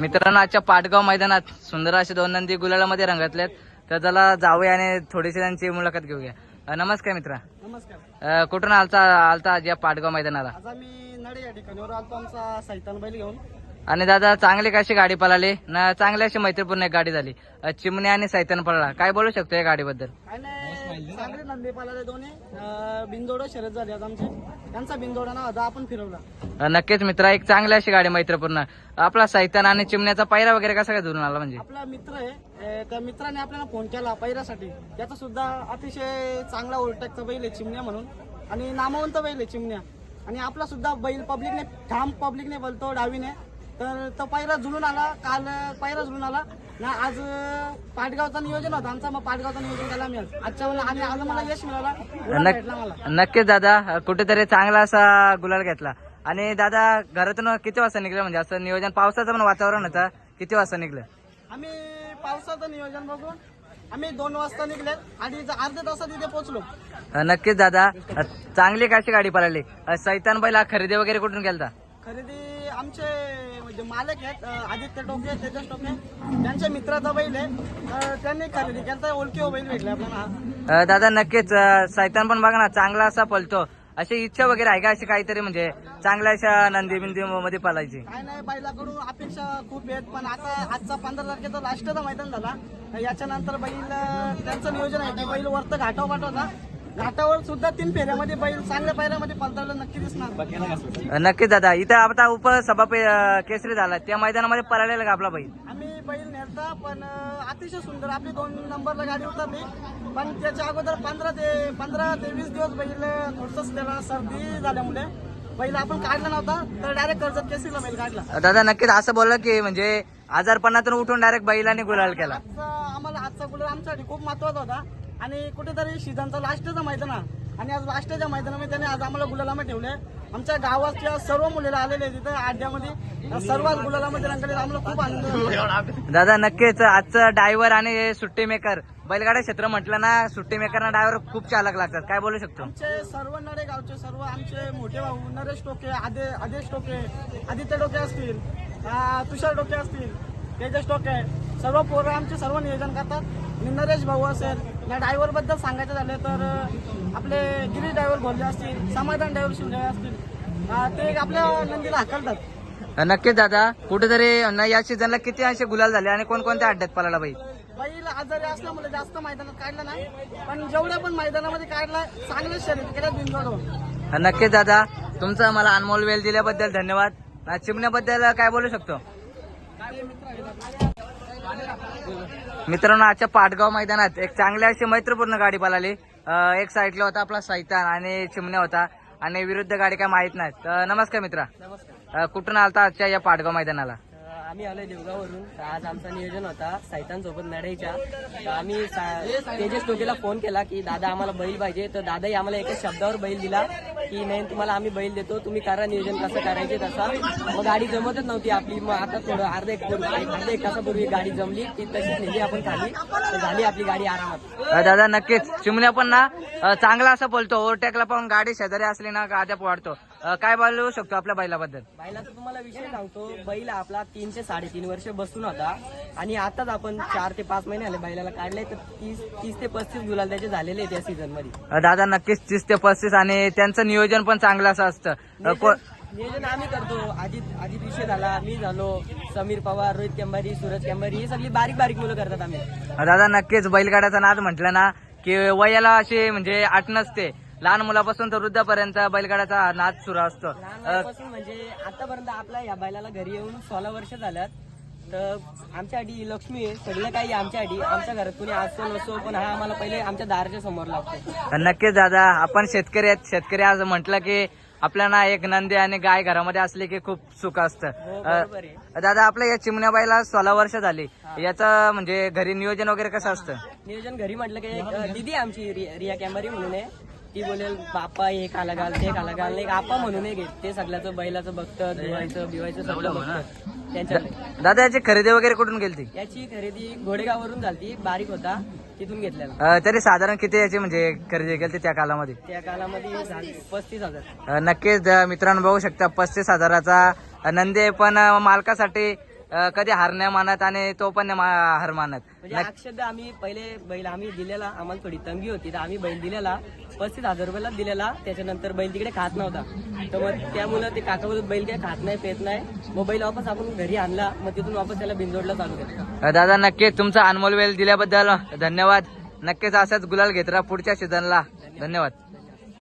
मित्रांनो आजच्या पाटगाव मैदानात सुंदर असे दोन नंदी गुलालामध्ये रंगतलेत तर त्याला जाऊया आणि थोडीशी त्यांची मुलाखत घेऊया. अ, नमस्कार मित्रा. नमस्कार. अ, कुठून आलता आलता आज या पाटगाव मैदानाला? आज आम्ही नडे या ठिकाणीवर आलतो आमचा सैतान बैल घेऊन. आणि दादा चांगली कशी गाडी पळाली? ना चांगली अशी मैत्रीपूर्ण एक गाडी झाली. अ, चिमणी आणि सैतान पळाला. काय बोलू शकतो या गाडीबद्दल? काय नाही चांगले नंदी पालाले दोन्ही. बिनजोड शर्यत झाली आज आमची. त्यांचा बिनजोडा ना होता आपण फिरवला. नक्कीच मित्रा एक चांगली अशी गाडी मैत्रीपूर्ण. आपला सैतान आणि चिमण्याचा पायरा वगैरे कसा काय धरून आला म्हणजे? आपला मित्र आहे. त्या मित्राने आपल्याला फोन केला पैऱ्यासाठी त्याचा सुद्धा अतिशय चांगला ओव्हरटेकचा बैल आहे चिमण्या म्हणून. आणि नामवंत बैल आहे चिमण्या. आणि आपला सुद्धा बैल पब्लिकने ठाम पब्लिकने बोलतो डावीने. तर तो पैरा जुळून आला काल पैरा जुळून आला. ना आज पाटगावचा नियोजन होता आमचा. मग पाटगावचा नियोजन केला मी आज आजच्या मला आणि आज मला यश मिळाला. भेटला मला. नक्कीच दादा कुठेतरी चांगला असा गुलाल घेतला. आणि दादा घरातून किती वाजता निघलं? म्हणजे असं नियोजन पावसाचं पण वातावरण होतं. किती वाजता निघलं? आम्ही पावसाचं नियोजन बघून आम्ही दोन वाजता निघले. आणि अर्ध्या तासात इथे पोहोचलो. अ, नक्कीच दादा. अ, चांगली कशी गाडी पळाली. अ, सैतान बैल खरेदी वगैरे कुठून केलता? खरेदी आमचे म्हणजे मालक आहेत आदित्य टोके तेजस टोके त्यांच्या मित्राचा बैल आहे. त्यांनी खरेदी केला ओळखी बैल भेटले आपल्याला दादा नक्कीच सैतान पण बघा ना चांगला असा पळतो. अशी इच्छा वगैरे आहे का अशी काहीतरी म्हणजे? चांगल्या अशा नंदी बिंदी मध्ये पळायची. काय नाही बैलाकडून अपेक्षा खूप आहेत पण आता आजचा पंधरा तारखेचा लास्टचा मैदान झाला. याच्यानंतर बैल त्यांचं नियोजन आहे की बैल वरत घाटावर पाठवता घाटावर सुद्धा तीन फेऱ्यामध्ये बैल चांगल्या पायऱ्यामध्ये पलतावलं नक्की दिसणार. नक्कीच दादा. इथं आता उपसभापती अ, केसरी झाला. त्या मैदानामध्ये पळालेला का आपला बैल? आम्ही बैल नेलता पण अतिशय सुंदर. आपली दोन नंबरला गाडी उतरली. पण त्याच्या अगोदर पंधरा ते पंधरा ते वीस दिवस बैल थोडस त्याला सर्दी झाल्यामुळे बैल आपण काढला नव्हता तर डायरेक्ट कर्जत केसरीला बैल काढला. दादा नक्कीच असं बोललं की म्हणजे आजारपणातून उठून डायरेक्ट बैलाने गुलाल केला. आम्हाला आजचा गुलाल आमच्यासाठी खूप महत्त्वाचा होता. आणि कुठेतरी सीझनचा लास्टचा मैदान. आणि आज लास्टच्या मैदानामध्ये त्याने आज आम्हाला गुलालामध्ये ठेवले आमच्या गावातल्या सर्व मुलीला आलेले तिथं आड्यामध्ये. सर्व गुलालामध्ये रंगले आम्हाला खूप आनंद. दादा नक्कीच. आजचं ड्रायव्हर आणि सुट्टी मेकर. बैलगाडा क्षेत्र म्हटलं ना सुट्टी मेकरना ड्रायव्हर खूप चालक लागतात. काय बोलू शकतो? आमचे सर्व नडे गावचे सर्व आमचे मोठे भाऊ नरेश टोके आदे आदेश टोके आदित्य टोके असतील तुषार टोके असतील तेजस टोके सर्व पोरं आमचे सर्व नियोजन करतात. आणि नरेश भाऊ असेल या ड्रायव्हरबद्दल सांगायचं झालं तर आपले गिरीश ड्रायव्हर भोरले असतील समाधान ड्रायव्हर शिंदे असतील ते आपल्या नंदीला हाकलतात. नक्कीच दादा कुठेतरी न या सीझनला किती असे गुलाल झाले आणि कोणकोणत्या अड्ड्यात पळाला बाई? बैल आजारी असल्यामुळे जास्त मैदानात काढला नाही पण जेवढ्या पण मैदानामध्ये काढला चांगलं शरीर केलं बिनजोड नक्कीच दादा तुमचा मला अनमोल वेळ दिल्याबद्दल धन्यवाद. चिमण्याबद्दल काय बोलू शकतो? मित्रांनो आजच्या पाटगाव मैदानात एक चांगली अशी मैत्रीपूर्ण गाडी पळाली. अ, एक साईडला होता आपला सैतान आणि चिमण्या होता. आणि विरुद्ध गाडी काय माहीत नाही. तर नमस्कार मित्रा. नमस्कार. कुठून आलता आजच्या या पाटगाव मैदानाला? आम्ही आलोय देवगाववरून. तर आज आमचं नियोजन होता सैतान सोबत नडाईच्या तर आम्ही तेजस टोकेला फोन केला की दादा आम्हाला बैल पाहिजे. तर दादाही आम्हाला एकच शब्दावर बैल दिला. की नाही तुम्हाला आम्ही बैल देतो तुम्ही करा नियोजन कसं करायचे तसा. मग गाडी जमतच नव्हती आपली मग आता थोडं अर्धा एक अर्धा एक तासापूर्वी गाडी जमली ती तशीच नेली आपण खाली. झाली आपली गाडी आरामात. दादा नक्कीच. चिमण्या पण ना चांगला असं बोलतो ओव्हरटेकला पण गाडी शेजारी असली ना गाड्या वाढतो अ, काय बोलू शकतो आपल्या बैलाबद्दल? बैलाचा तुम्हाला विषय सांगतो. बैल आपला तीन ते साडेतीन वर्ष बसून होता. आणि आताच आपण चार ते पाच महिने आले बैलाला काढले तर तीस तीस ते पस्तीस गुलाल त्याचे झालेले आहेत या सीझनमध्ये. अ, दादा नक्कीच तीस ते पस्तीस आणि त्यांचं नियोजन पण चांगलं असं असतं. अ, को- नियोजन आम्ही करतो. अजित अजित विषय झाला मी झालो समीर पवार रोहित केंबारी सूरज केंबारी ही सगळी बारीक बारीक मुलं करतात आम्ही. दादा नक्कीच बैलगाड्याचा नाद म्हटलं ना की वयाला अशी म्हणजे आठ नसते. लहान मुलापासून तर वृद्धापर्यंत बैलगाड्याचा नाद सुरू असतो. लहानपणापासून म्हणजे आतापर्यंत आपल्या या बैलाला घरी येऊन सोळा वर्ष झाल्यात. तर आमच्यासाठी लक्ष्मी आहे. सगळं काही आमच्यासाठी आमच्या घरात कुणी असो नसो पण हा आम्हाला पहिले आमच्या दाराच्या समोर लागतो नक्कीच दादा आपण शेतकरी आहेत. शेतकरी आज म्हटलं की आपल्याला एक नंदी आणि गाय घरामध्ये असली की खूप सुख असतं. हो अ, बरोबर आहे. दादा आपल्या या चिमण्या बाईला सोळा वर्ष झाली. याचं म्हणजे घरी नियोजन वगैरे कसं असतं? नियोजन घरी म्हटलं की एक अ, दिदी आमची रि- रिया कॅमेरी म्हणून आहे. ती बोलेल बाप्पा हे खाला घाल ते खाला घाल. एक आपा म्हणून एक आहे. ते सगळ्याचं बैलाचं बघतं धुवायचं बिवायचं सगळं बघतं त्यांच्या दादा याची खरेदी वगैरे कुठून गेली याची खरेदी घोडेगाववरून झाली बारीक होता तिथून घेतलेला. तरी साधारण किती याची म्हणजे खरेदी केली त्या कालामध्ये? त्या कालामध्ये झाली पस्तीस हजार. अ, नक्कीच अ, मित्रांनो बघू शकता पस्तीस हजाराचा नंदी पण अ, मालकासाठी कधी हार नाही मानत आणि तो पण नाही मा- हार मानत. म्हणजे अक्षरशः आम्ही पहिले बैल आम्ही दिलेला आम्हाला थोडी तंगी होती तर आम्ही बैल दिलेला पस्तीस हजार रुपयाला दिलेला त्याच्यानंतर बैल तिकडे खात नव्हता. तर मग त्यामुळे ते काका बोलत बैल काय खात नाही पेत नाही. मग बैल वापस आपण घरी आणला मग तिथून वापस त्याला बिंजोडला चालू केलं. दादा नक्कीच तुमचा अनमोल वेळ दिल्याबद्दल धन्यवाद. नक्कीच असाच गुलाल घेत राहा पुढच्या सीझनला धन्यवाद.